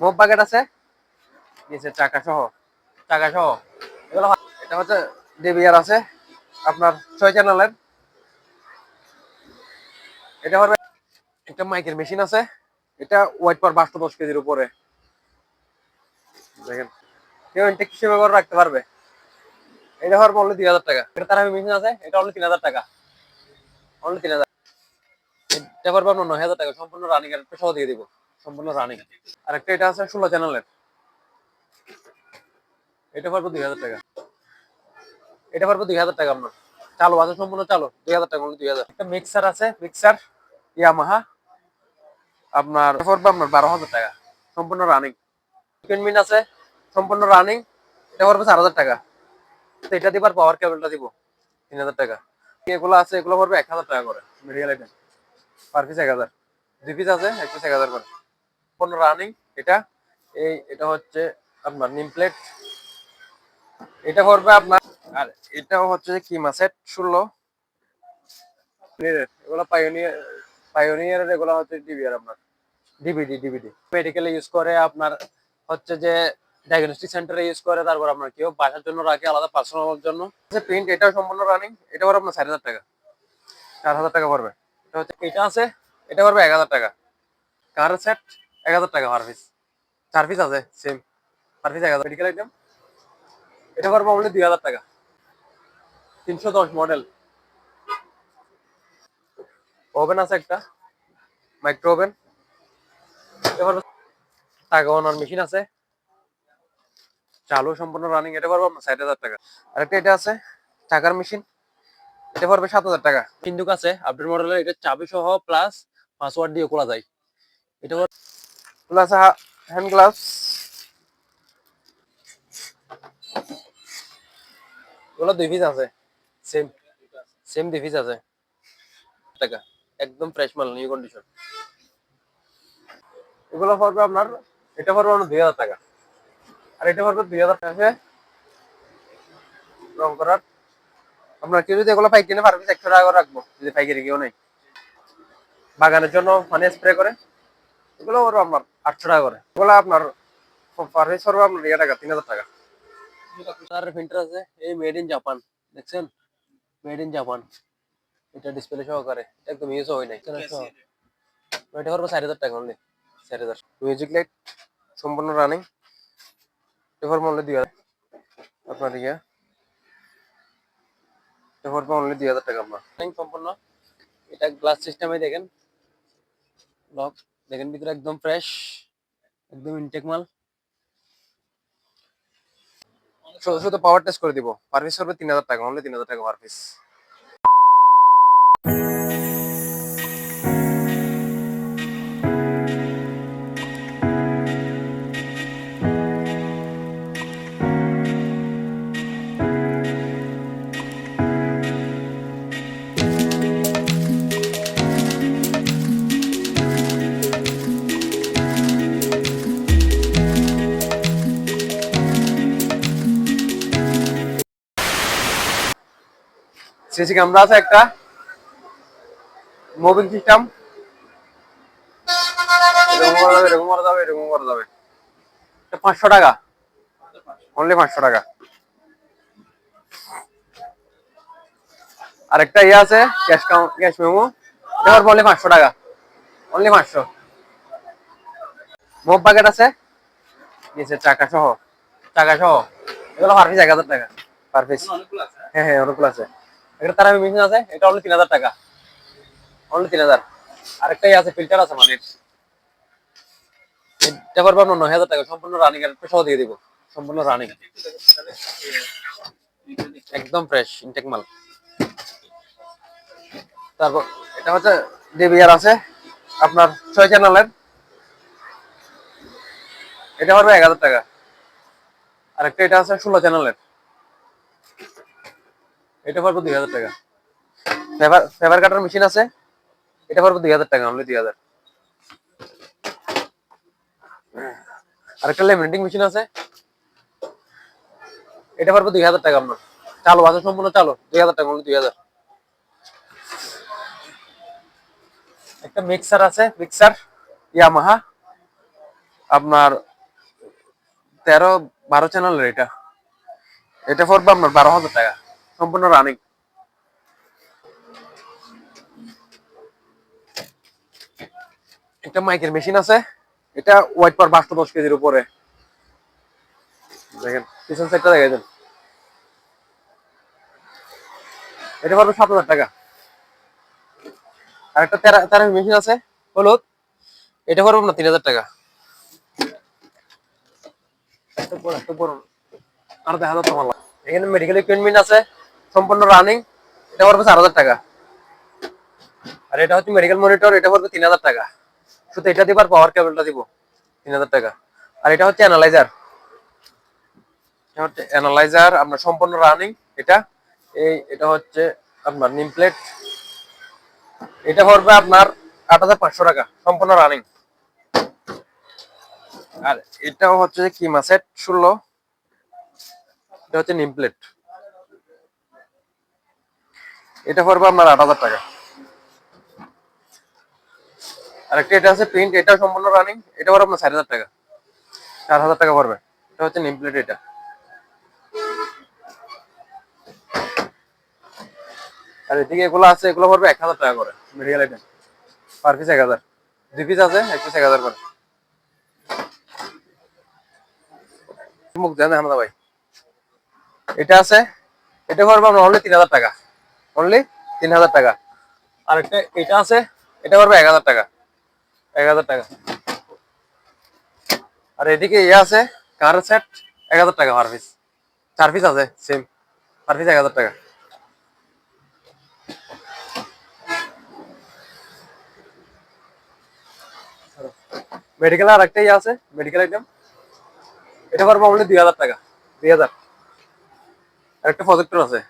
Mop packet আছে? নিচে চাকা সহ চাকা সহ। এগুলো এটা হচ্ছে ডিবিআর আছে, আপনার ছয় চ্যানেলের এটা হবে একটা মাইকের মেশিন আছে, এটা ওয়াইট পার পাঁচশো দশ কেজির উপরে। দেখেন, কেউ ইনটেক হিসেবে করে রাখতে পারবে। এটা হওয়ার অনলি তিন হাজার টাকা। এটা তার মেশিন আছে, এটা অনলি তিন হাজার টাকা। অনলি তিন হাজার। এটা পারবে আপনার নয় হাজার টাকা, সম্পূর্ণ রানিং এর সহ দিয়ে দিব। সম্পূর্ণ রানিং আর একটা এটা আছে ষোলো চ্যানেলের এটা পারব দুই হাজার টাকা। এটা পারব দুই হাজার টাকা আপনার। চালু আছে, সম্পূর্ণ চালু। দুই হাজার টাকা, দুই হাজার। একটা মিক্সার আছে মিক্সার ইয়ামাহা আপনার পড়বে আপনার বারো হাজার টাকা। সম্পূর্ণ রানিং চিকেন মিন আছে, সম্পূর্ণ রানিং এটা পড়বে চার হাজার টাকা। তো এটা দিবার পাওয়ার কেবলটা দিব, তিন হাজার টাকা। এগুলো আছে, এগুলো পড়বে এক হাজার টাকা করে। মিডিয়াল আইটেম পার পিস এক হাজার। দুই পিস আছে, এক পিস এক হাজার করে। সম্পূর্ণ রানিং এটা, এই, এটা হচ্ছে আপনার নিম প্লেট এটা পড়বে আপনার, আর এটাও হচ্ছে কি মাসেট ষোলো, এগুলো পাইওনিয়ার পাইওনিয়ার এগুলো হচ্ছে ডিবিআর আপনার ডিবিডি ডিবিডি মেডিকেলে ইউজ করে আপনার হচ্ছে যে ডায়াগনস্টিক সেন্টারে ইউজ করে, তারপর আপনার কেউ বাসার জন্য রাখে, আলাদা পার্সোনাল জন্য। প্রিন্ট এটাও সম্পূর্ণ রানিং এটা পড়বে আপনার চার হাজার টাকা, চার হাজার টাকা পড়বে। এটা হচ্ছে, এটা আছে, এটা পড়বে এক টাকা। কার সেট এক হাজার টাকা পার পিস চার পিস আছে সেম পার পিস এক হাজার। মেডিকেল আইটেম এটা পড়বে অনলি দুই হাজার টাকা। তিনশো দশ মডেল ওভেন আছে একটা। মাইক্রো ওভেন এবার টাকা ওনার মেশিন আছে। চালু সম্পূর্ণ রানিং এটা পারব আপনার ষাট হাজার টাকা। আরেকটা এটা আছে, টাকার মেশিন এটা পড়বে সাত হাজার টাকা। কিন্তু আছে আপডেট মডেলের এটা চাবি সহ প্লাস পাসওয়ার্ড দিয়ে খোলা যায়। এটা আছে হ্যান্ড গ্লাভস ওগুলো দুই পিস আছে। সেম সেম দুই পিস আছে। টাকা, একদম ফ্রেশ মাল নিউ কন্ডিশন এগুলো পড়বে আপনার, এটা পড়বে আপনার দুই হাজার টাকা। আর এটা পড়বে দুই হাজার টাকা। রং করার। আপনার কেউ যদি এগুলো পাইক কিনে পারবে একশো টাকা করে রাখব। যদি পাইকারি কেউ নেই বাগানের জন্য পানি স্প্রে করে। এগুলো পড়বে আপনার আটশো টাকা করে। এগুলো আপনার পারফিস পড়বে আপনার ইয়ে টাকা তিন হাজার টাকা। তার ফিল্টার আছে এই মেড ইন জাপান দেখছেন? মেড ইন জাপান এটা ডিসপ্লে সহকারে একদম ইউজ হয় নাই। এটা করব চার হাজার টাকা অনলি চার হাজার। মিউজিক লাইট সম্পূর্ণ রানিং এটা করব অনলি দুই হাজার। আপনার ইয়ে। এটা করব অনলি দুই হাজার টাকা আপনার। সম্পূর্ণ। এটা গ্লাস সিস্টেমে দেখেন। লক দেখেন ভিতরে একদম ফ্রেশ একদম ইনটেক মাল। শুধু শুধু পাওয়ার টেস্ট করে দিব। পার পিস করবে তিন হাজার টাকা অনলি তিন হাজার টাকা পার পিস সিসি ক্যামেরা আছে একটা মুভিং সিস্টেম পাঁচশো টাকা। অনলি পাঁচশো টাকা। আরেকটা ইয়ে আছে ক্যাশ ক্যাশ মেমো এটা অনলি পাঁচশো টাকা। অনলি পাঁচশো। মোব প্যাকেট আছে। নিচে চাকা সহ। চাকা সহ। এগুলো পার পিস এক হাজার টাকা। পার পিস হ্যাঁ হ্যাঁ অনেকগুলো আছে। একটা মেশিন আছে, এটা অনলি তিন হাজার টাকা। অনলি তিন হাজার। আরেকটাই আছে ফিল্টার আছে মানে। এটা পারব আপনার নয় হাজার টাকা, সম্পূর্ণ রানিং এর সহ দিয়ে দিব। সম্পূর্ণ রানিং একদম ফ্রেশ ইনটেক মাল। তারপর, এটা হচ্ছে ডিবিআর আছে, আপনার ছয় চ্যানেলের এটা পারবে এক হাজার টাকা। আরেকটা এটা আছে, ষোলো চ্যানেলের এটা পারব দুই হাজার টাকা। ফেভার ফেভার কাটার মেশিন আছে, এটা পারব দুই হাজার টাকা অনলি দুই হাজার। আরেকটা লেমিনেটিং মেশিন আছে, এটা পারব দুই হাজার টাকা আপনার চালু আছে সম্পূর্ণ চালু, দুই হাজার টাকা অনলি দুই হাজার। একটা মিক্সার আছে মিক্সার ইয়ামাহা আপনার তেরো, বারো চ্যানেলের এটা। এটা পড়বে আপনার বারো হাজার টাকা। সম্পূর্ণ রানিং একটা মাইকের মেশিন আছে। এটা ওয়াইট পার পাঁচশো দশ কেজির উপরে। দেখেন, পিছন সাইডটা দেখে দেন। এটা পড়বে সাত হাজার টাকা। আর একটা তেরা তেরা মেশিন আছে, হলুদ। এটা পড়বে না তিন হাজার টাকা। আর দেখা যাচ্ছে এখানে মেডিকেল ইকুইপমেন্ট আছে। সম্পূর্ণ রানিং এটা পড়বে চার হাজার টাকা। আর এটা হচ্ছে মেডিকেল মনিটর এটা পড়বে তিন হাজার টাকা। শুধু এটা দিব আর পাওয়ার কেবলটা দিব, তিন হাজার টাকা। আর এটা হচ্ছে অ্যানালাইজার এটা হচ্ছে অ্যানালাইজার আপনার সম্পূর্ণ রানিং এটা। এই, এটা হচ্ছে আপনার নিম প্লেট এটা পড়বে আপনার আট হাজার পাঁচশো টাকা, সম্পূর্ণ রানিং আর এটাও হচ্ছে যে কি মাসেট ষোলো, এটা হচ্ছে নিম প্লেট এটা পড়বে আপনার আট হাজার টাকা। আর একটা এটা আছে প্রিন্ট এটা সম্পূর্ণ রানিং এটা পড়বে আপনার চার হাজার টাকা। চার হাজার টাকা পড়বে। এটা হচ্ছে নিম প্লেট এটা। আর এদিকে এগুলো আছে, এগুলো পড়বে এক হাজার টাকা করে মেডিকেল আইটেম পার পিস এক হাজার। দুই পিস আছে, এক পিস এক হাজার করে। মুখ দেন ভাই। এটা আছে, এটা পড়বে আপনার অনলি তিন হাজার টাকা। অনলি তিন হাজার টাকা। আর একটা এটা আছে? এটা পড়বে এক হাজার টাকা। এক হাজার টাকা। আর এদিকে ইয়ে আছে কার সেট এক হাজার টাকা পার পিস চার পিস আছে সেম পার পিস এক হাজার টাকা মেডিকেল আর একটাই আছে মেডিকেল আইটেম এটা পারব অনলি দুই হাজার টাকা। দুই হাজার আর একটা প্রজেক্টর আছে।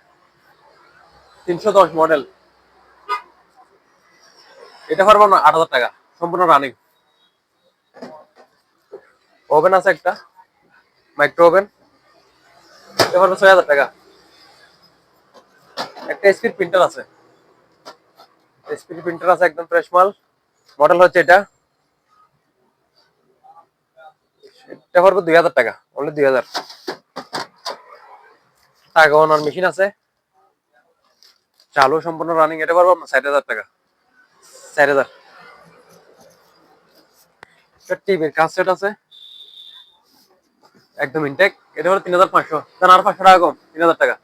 তিনশো দশ মডেল। এটা পারব না, আট হাজার টাকা। সম্পূর্ণ রানিং ওভেন আছে একটা মাইক্রো ওভেন এটা পারব ছয় হাজার টাকা। একটা স্পিড প্রিন্টার আছে। স্পিড প্রিন্টার আছে একদম ফ্রেশ মাল। মডেল হচ্ছে এটা। এটা পারব দুই হাজার টাকা অনলি দুই হাজার। টাকা মেশিন আছে। চালু সম্পূর্ণ রানিং এটা পারব আপনার ষাট হাজার টাকা। চার হাজার। টিভির কাজ সেট আছে। একদম ইনটেক এটা হলো তিন হাজার পাঁচশো। তার আর পাঁচশো টাকা কম তিন হাজার টাকা।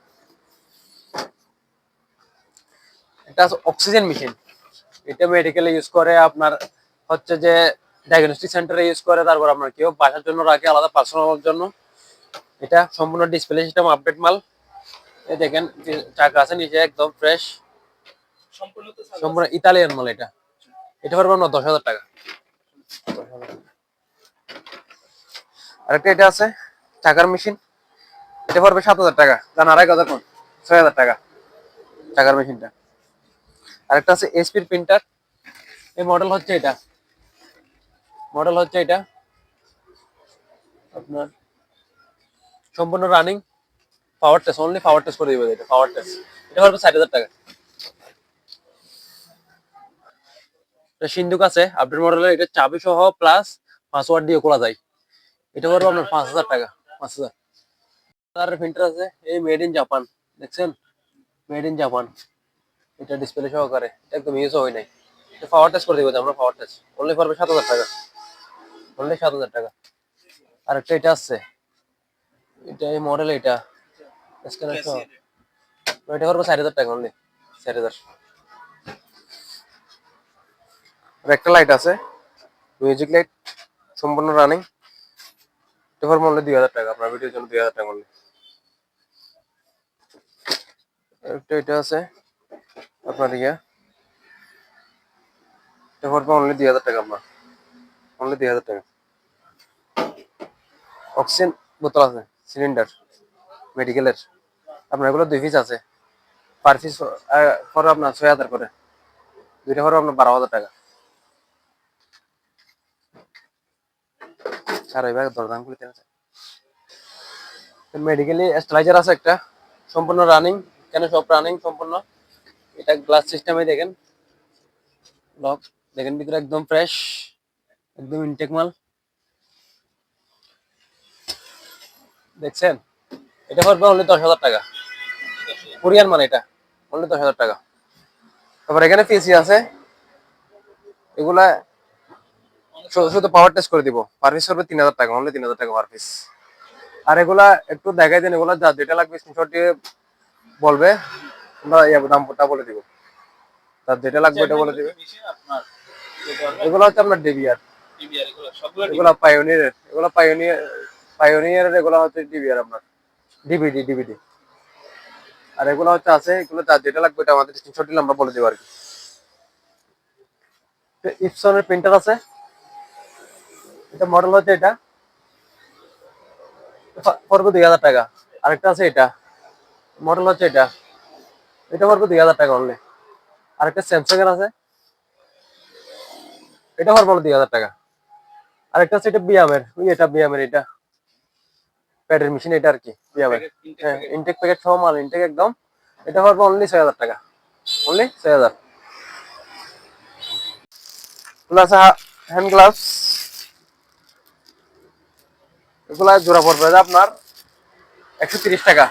এটা আছে অক্সিজেন মেশিন এটা মেডিকেলে ইউজ করে আপনার হচ্ছে যে ডায়াগনস্টিক সেন্টারে ইউজ করে তারপর আপনার কেউ বাসার জন্য রাখে আলাদা পার্সোনাল জন্য। এটা সম্পূর্ণ ডিসপ্লে সিস্টেম আপডেট মাল। এই দেখেন চাকা আছে নিচে একদম ফ্রেশ সম্পূর্ণ ইতালিয়ান মাল এটা। এটা পারব আমরা দশ হাজার টাকা। আরেকটা এটা আছে চাকার মেশিন এটা পড়বে সাত হাজার টাকা। জান আড়াই হাজার কোন? ছয় হাজার টাকা। চাকার মেশিনটা আরেকটা আছে এসপির প্রিন্টার এই মডেল হচ্ছে এটা। মডেল হচ্ছে এটা। আপনার সম্পূর্ণ running power test only power test করে দিবে এটা পাওয়ার টেস্ট এটা পড়বে ষাট হাজার টাকা। এটা সিন্ধুক আছে আপডেট মডেলের এটা চাবি সহ প্লাস পাসওয়ার্ড দিয়ে খোলা যায়। এটা পড়বে আপনার পাঁচ হাজার টাকা, পাঁচ হাজার। তার প্রিন্টার আছে, এই মেড ইন জাপান দেখছেন? মেড ইন জাপান এটা ডিসপ্লে সহকারে, এটা একদম ইউজ হয় নাই। এটা পাওয়ার টেস্ট করে দিব আমরা পাওয়ার টেস্ট অনলি পড়বে সাত হাজার টাকা। অনলি সাত হাজার টাকা। আর একটা এটা আছে। এটা এই মডেল এটা চার হাজার টাকা অনলি চার হাজার। একটা লাইট আছে। মিউজিক লাইট সম্পূর্ণ রানিং এটা পড়বে অনলি দুই হাজার টাকা আপনার ভিডিওর জন্য দুই হাজার টাকা অনলি একটা এটা আছে আপনার ইয়া। এটা পড়বে অনলি দুই হাজার টাকা আপনার। অনলি দুই হাজার টাকা। অক্সিজেন বোতল আছে সিলিন্ডার মেডিকেলের আপনার এগুলো দুই পিস আছে। পার পিস পরে আপনার ছয় হাজার করে। দুইটা পরে আপনার বারো হাজার টাকা। মেডিকেলি স্ট্রাইজার আছে একটা। সম্পূর্ণ রানিং কেন সব রানিং সম্পূর্ণ? এটা গ্লাস সিস্টেমে দেখেন। লক দেখেন ভিতরে একদম ফ্রেশ একদম ইনটেক মাল। দেখছেন? এটা পড়বে অনলি দশ হাজার টাকা। কোরিয়ান মানে এটা অনলি দশ হাজার টাকা। তারপর এখানে পিসি আছে। এগুলা শুধু পাওয়ার টেস্ট করে দিব। পার পিস করবে তিন হাজার টাকা অনলি তিন হাজার টাকা পার পিস আর এগুলা একটু দেখাই দেন, এগুলা যা যেটা লাগবে স্ক্রিনশট দিয়ে বলবে। আমরা দামটা বলে দিব। তার যেটা লাগবে এটা বলে দিবে। এগুলো হচ্ছে আপনার DVR এগুলো সবগুলো এগুলো পাইওনিয়ার পাইওনিয়ার এগুলো হচ্ছে ডিভিআর আপনার। ডিভিডি ডিভিডি আর এগুলো হচ্ছে আছে, এগুলো যা যেটা লাগবে এটা আমাদের স্ক্রিনশট দিলে আমরা বলে দেবো আর কি। ইপসনের প্রিন্টার আছে। এটা মডেল হচ্ছে এটা। পড়বে দুই হাজার টাকা। আরেকটা আছে এটা। মডেল হচ্ছে এটা। এটা পড়বে দুই হাজার টাকা অনলি আরেকটা স্যামসাং এর আছে। এটা পড়বে দুই হাজার টাকা। আরেকটা আছে এটা বিয়ামের এটা বিয়ামের এটা। প্যাডের মেশিন এটা আর কি packet, হ্যাঁ ইনটেক প্যাকেট সহ মাল ইনটেক একদম। এটা পড়বে অনলি ছয় হাজার টাকা। অনলি ছয় হাজার। প্লাস হ্যান্ড গ্লাভস এগুলা জোড়া পড়বে আপনার একশো তিরিশ টাকা।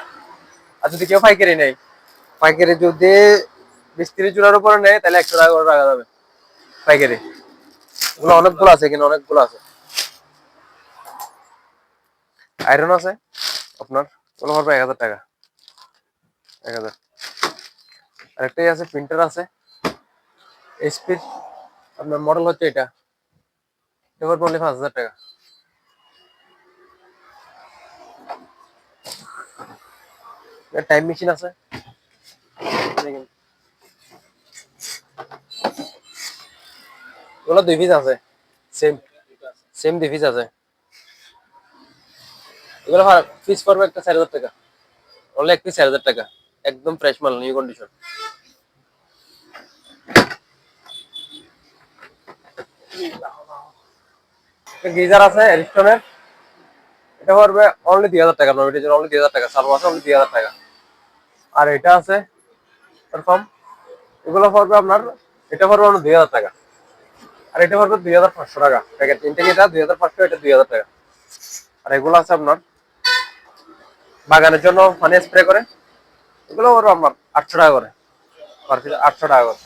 আর যদি কেউ পাইকারি নেই পাইকারি যদি বিশ তিরিশ জোড়ার উপরে নেয় তাহলে একশো টাকা করে রাখা যাবে। পাইকারি। এগুলো অনেকগুলো আছে এখানে অনেকগুলো আছে। আয়রন আছে? আপনার? ওগুলো পড়বে এক হাজার টাকা। এক হাজার। আরেকটাই আছে প্রিন্টার আছে। এসপির আপনার মডেল হচ্ছে এটা। এটা পড়বে পাঁচ হাজার টাকা। টাইম মেশিন আছে। দেখেন। ওগুলো দুই পিস আছে। সেম সেম দুই পিস আছে। এগুলো পিস পড়বে একটা চার হাজার টাকা। অনলি এক পিস চার হাজার টাকা। একদম ফ্রেশ মাল নিউ কন্ডিশন গিজার আছে এরিস্টনের এটা পড়বে অনলি দুই হাজার টাকা নমিটের অনলি দুই হাজার টাকা। সালু আছে অনলি দুই হাজার টাকা। আর এটা আছে এরকম এগুলো পড়বে আপনার, এটা পড়বে আপনার দুই হাজার টাকা। আর এটা পড়বে দুই হাজার পাঁচশো টাকা। প্যাকেট তিনটে এটা দুই হাজার পাঁচশো, এটা দুই হাজার টাকা। আর এগুলো আছে আপনার বাগানের জন্য পানি স্প্রে করে, এগুলো পড়বে আমার আটশো টাকা করে আটশো টাকা করে।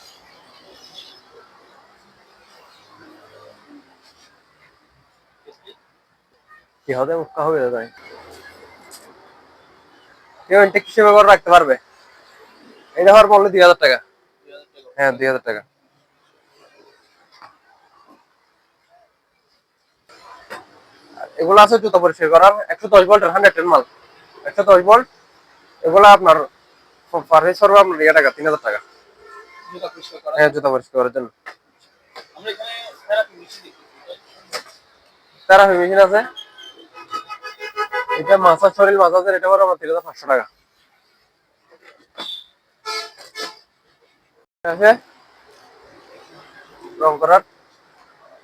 কি হবে উৎকা হবে দাদা? হিসেবে রাখতে পারবে? এটা হওয়ার বললে দুই হাজার টাকা। হ্যাঁ দুই হাজার টাকা। এগুলো আছে জুতা পরিষ্কার করার, একশো দশ ভোল্টের হান্ড্রেড মাল। একশো দশ ভোল্ট এগুলো আপনার পারচেজ করবে আপনার ইয়ে টাকা তিন হাজার টাকা। হ্যাঁ জুতা পরিষ্কার করার জন্য। তারা মেশিন আছে। এটা মাসাজ শরীর মাসাজের এটা আমার তিন হাজার পাঁচশো টাকা। আছে? রং করার।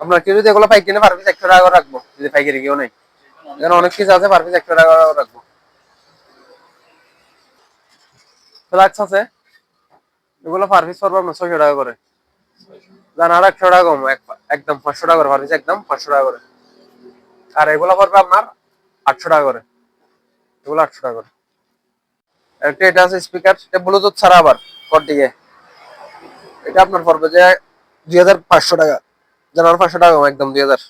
আপনার কেউ যদি এগুলো পাইকারি পার পিস একশো টাকা রাখব। যদি পাইকারি কেউ নেই। এখানে অনেক কিছু আছে পার পিস একশো টাকা রাখব। ফ্লাক্স আছে? এগুলো পার পিস পড়বে আপনার ছয়শো টাকা করে। জান একশো টাকা কম একদম পাঁচশো টাকা করে পার একদম পাঁচশো টাকা করে। আর এগুলো পড়বে আপনার আটশো টাকা করে। এগুলো আটশো টাকা করে। একটা এটা আছে স্পিকার এটা ব্লুটুথ ছাড়া আবার পর দিকে এটা আপনার পড়বে যে দুই হাজার পাঁচশো টাকা। জানার পাঁচশো টাকা কম, একদম দুই হাজার।